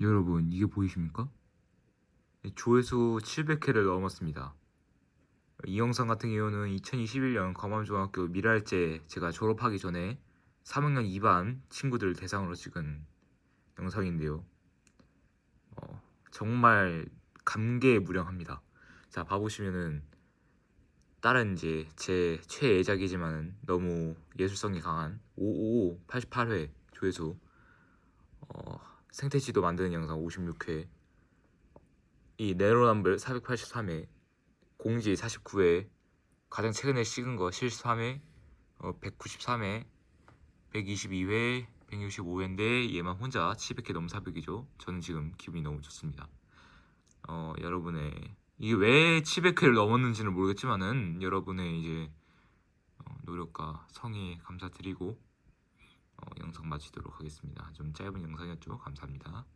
여러분 이게 보이십니까? 네, 조회수 700회를 넘었습니다. 이 영상 같은 경우는 2021년 검암중학교 미랄제 제가 졸업하기 전에 3학년 2반 친구들 대상으로 찍은 영상인데요. 어, 정말 감개무량합니다. 자 봐보시면은 다른 이제 제 최애작이지만 너무 예술성이 강한 555 88회 조회수 어, 생태지도 만드는 영상 56회. 이 네로남블 483회 공지 49회 가장 최근에 찍은 거 73회 어, 193회 122회 165회인데 얘만 혼자 700회 넘은 사백이죠. 저는 지금 기분이 너무 좋습니다. 어, 여러분의 이게 왜 700회를 넘었는지는 모르겠지만은 여러분의 이제 어, 노력과 성의에 감사드리고 어, 영상 마치도록 하겠습니다. 좀 짧은 영상이었죠? 감사합니다